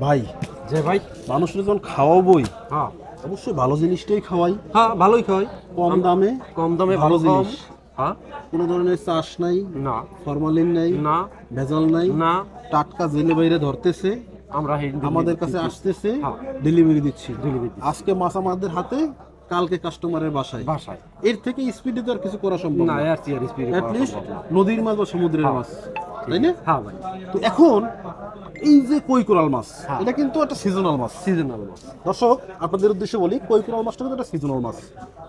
ভাই যে ভাই। মানুষের যখন খাওয়াবই হ্যাঁ। অবশ্যই ভালো জিনিসটাই খাওয়াই। হ্যাঁ ভালোই খাওয়াই। কম দামে কম দামে ভালো জিনিস। হ্যাঁ। কোনো ধরনের চাষ নাই না। ফরমালিন নাই না। ভেজাল নাই না। টাটকা জেলে বাইরে ধরতেছে আমরা আমাদের কাছে আসতেছে হ্যাঁ। ডেলিভারি দিচ্ছি। ডেলিভারি দিচ্ছি। আজকে মাছ আমাদের হাতে কালকে কাস্টমারের বাসায়। বাসায়। এর থেকে স্পিডে তো আর কিছু করা সম্ভব না। আর চেয়ার স্পিড অ্যাটলিস্ট নদীর মাছ বা সমুদ্রের মাছ তাই না? হ্যাঁ ভাই। তো এখন এই যে কই কোরাল মাছ হ্যাঁ। এটা কিন্তু একটা সিজনাল মাছ। সিজনাল মাছ। দর্শক আপনাদের উদ্দেশ্যে বলি কই কোরাল মাছটা কিন্তু একটা সিজনাল মাছ।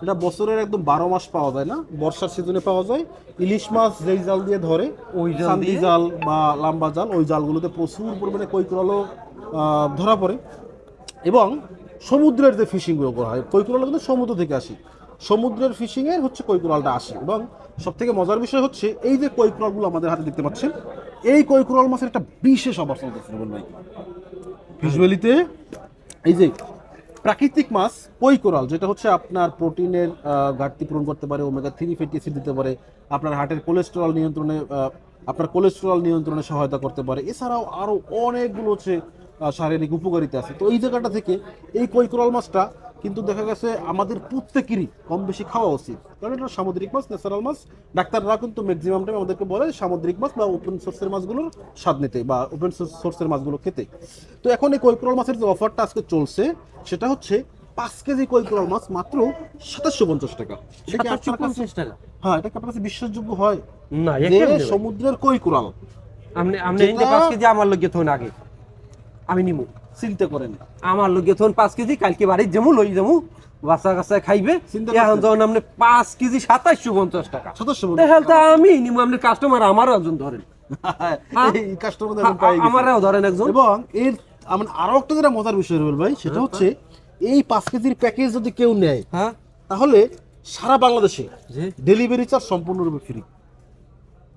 এটা বছরের একদম বারো মাস পাওয়া যায় না বর্ষার সিজনে পাওয়া যায়। ইলিশ মাছ যেই জাল দিয়ে ধরে ওই জাল? জাল বা লাম্বা জাল ওই জালগুলোতে প্রচুর পরিমাণে কই কোরালও ধরা পড়ে। এবং সমুদ্রের যে ফিশিংগুলো করা হয় কই কোরাল কিন্তু সমুদ্র থেকে আসে। সমুদ্রের ফিশিংয়ে হচ্ছে কই কোরালটা আসে এবং সব থেকে মজার বিষয় হচ্ছে, এই যে কই কোরালগুলো আমাদের হাতে দেখতে পাচ্ছেন, এই কই কোরাল মাছের একটা বিশেষ অবস্থান রুবেল ভাই ফিশভ্যালিতে এই যে প্রাকৃতিক মাছ কই কোরাল যেটা হচ্ছে আপনার প্রোটিনের ঘাটতি পূরণ করতে পারে ওমেগা থ্রি ফ্যাটি অ্যাসিড দিতে পারে, আপনার হার্টের কোলেস্টেরল নিয়ন্ত্রণে আপনার কোলেস্টেরল নিয়ন্ত্রণে সহায়তা করতে পারে, এছাড়াও আরও অনেকগুলো হচ্ছে শারীরিক উপকারিতা আছে। তো এই জায়গাটা থেকে এই কই কোরাল মাছটা কিন্তু দেখা গেছে আমাদের প্রত্যেকেরই কম বেশি খাওয়া উচিত। কারণ এটা সামুদ্রিক মাছ ন্যাচারাল মাছ। ডাক্তাররা কিন্তু ম্যাক্সিমাম টাইম আমাদেরকে বলে সামুদ্রিক মাছ বা ওপেন সোর্সের মাছগুলোর স্বাদ নিতে বা ওপেন সোর্সের মাছগুলো খেতে। তো এখন এই কৈকুরাল মাছের যে অফারটা আজকে চলছে সেটা হচ্ছে পাঁচ কেজি কৈকুরাল মাছ মাত্র সাতাশশো পঞ্চাশ টাকা। আপনার কাছে- হ্যাঁ এটা কি আপনার কাছে বিশ্বাসযোগ্য হয়? না সমুদ্রের কৈকুরাল যেটা- পাঁচ কেজি আমার থন আগে। আমি নিমু চিন্তা করেন আমার লগে থন পাঁচ কেজি কালকে বাড়ি যাব লই যাব বাচ্চা কাচ্চা খাইবে। এখন যখন আপনি পাঁচ কেজি সাতাইশশো পঞ্চাশ টাকা। সাতাশশো তাহলে তো আমি নিমু আপনি কাস্টমার আমারও একজন ধরেন। হ্যাঁ? কাস্টমার। আমারও ধরেন একজন। এবং এর আমার আরও একটা যেটা মজার বিষয় রয়েল ভাই সেটা হচ্ছে এই পাঁচ কেজির প্যাকেজ যদি কেউ নেয় হ্যাঁ। তাহলে সারা বাংলাদেশে ডেলিভারি চার্জ সম্পূর্ণরূপে ফ্রি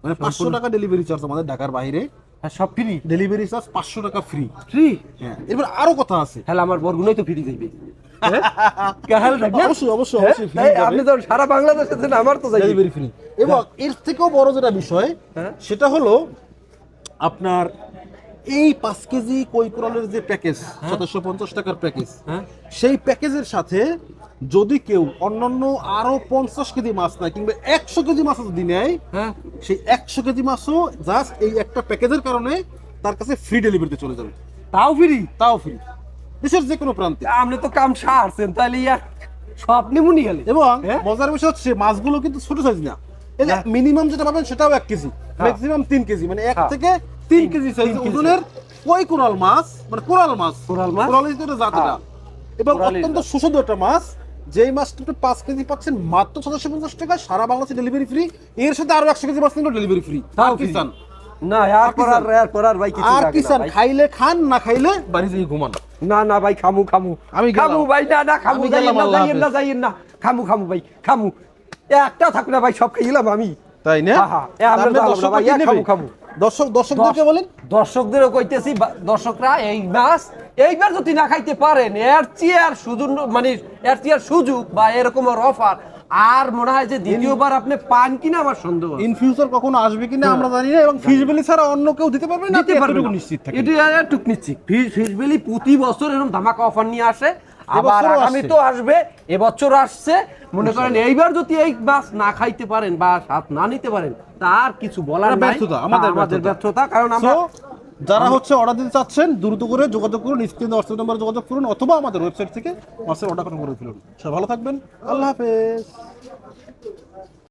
মানে পাঁচশো টাকা ডেলিভারি চার্জ আমাদের ঢাকার বাইরে। হ্যাঁ সব ফ্রি ডেলিভারি চার্জ পাঁচশো টাকা ফ্রি ফ্রি হ্যাঁ এবার আরও কথা আছে। হ্যাঁ আমার বরগুনোই তো ফ্রি যাইবে অবশ্যই হ্যাঁ? আপনি তো সারা বাংলাদেশে আমার তো ডেলিভারি ফ্রি এবং এর থেকেও বড় যেটা বিষয় হ্যাঁ। সেটা হলো আপনার এই পাঁচ কেজি কৈকুরালের যে প্যাকেজ সতেরোশো পঞ্চাশ টাকার প্যাকেজ হ্যাঁ। সেই প্যাকেজের সাথে যদি কেউ অন্যান্য আরও পঞ্চাশ কেজি মাছ নেয় কিংবা একশো কেজি মাছ যদি নেয় হ্যাঁ। সেই একশো কেজি মাছও জাস্ট এই একটা প্যাকেজের কারণে তার কাছে ফ্রি ডেলিভারিতে চলে যাবে। তাও ফ্রি তাও ফ্রি দেশের যে কোনো প্রান্তে। আপনি তো কাম সারছেন তাহলে ইয়ার সব নিমুনি গেলে এবং হ্যাঁ? মজার বিষয় হচ্ছে মাছগুলো কিন্তু ছোট সাইজ না। মিনিমাম যেটা পাবেন সেটাও এক কেজি। ম্যাক্সিমাম তিন কেজি। মানে এক হ্যাঁ। থেকে তিন কেজি সাইজ ওজনের কই কোরাল মাছ মানে কোরাল মাছ। কোরাল মাছ? কোরাল হ্যাঁ। এবং অত্যন্ত সুস্বাদু একটা মাছ। যেই মাছটা আপনি পাঁচ কেজি পাচ্ছেন মাত্র ছশো পঞ্চাশ টাকা সারা বাংলাদেশে ডেলিভারি ফ্রি এর সাথে আরও একশো কেজি মাছ ডেলিভারি ফ্রি আর কি? চান না আর করার আর করার ভাই কিছু আর কি চান খাইলে খান না খাইলে বাড়ি যেয়ে ঘুমান। না না ভাই খামু খামু। আমি খামু ভাই না না খামু যাইয়েন না যাইয়েন না যাইয়েন না। খামু খামু ভাই খামু। একটা থাকুক না ভাই সব খাইলাম আমি। তাই না? মানে। দর্শক দর্শকদেরকে বলেন। দর্শকদেরও কইতেছি দর্শকরা এই মাছ এইবার যদি না খাইতে পারেন এর চেয়ার সুযোগ মানে এর চেয়ার সুযোগ বা এরকম অফার আর মনে হয় যে দ্বিতীয়বার আপনি পান কিনা আমার সন্দেহ ইন ফিউচার কখনো আসবে কিনা আমরা জানি না এবং ফিজিবিলি ছাড়া অন্য কেউ দিতে পারবে না? দিতে পারবে নিশ্চিত থাকে। এটা একটু নিশ্চিত। ফিশ ফিশ বেলি প্রতি বছর এরকম ধামাকা অফার নিয়ে আসে। আবার আগামী তো আসবে এবছর আসছে। মনে করেন এইবার যদি এই মাছ না খাইতে পারেন বা স্বাদ না নিতে পারেন তার কিছু বলার নাই ব্যর্থতা, আমাদের। ব্যর্থতা। কারণ আমরা যারা হচ্ছে অর্ডার দিতে চাচ্ছেন, দ্রুত করে যোগাযোগ করুন স্ক্রিনে হোয়াটসঅ্যাপ নম্বরে যোগাযোগ করুন, অথবা আমাদের ওয়েবসাইট থেকে মাসের অর্ডার করে ফেলুন। সবাই ভালো থাকবেন। আল্লাহ হাফেজ।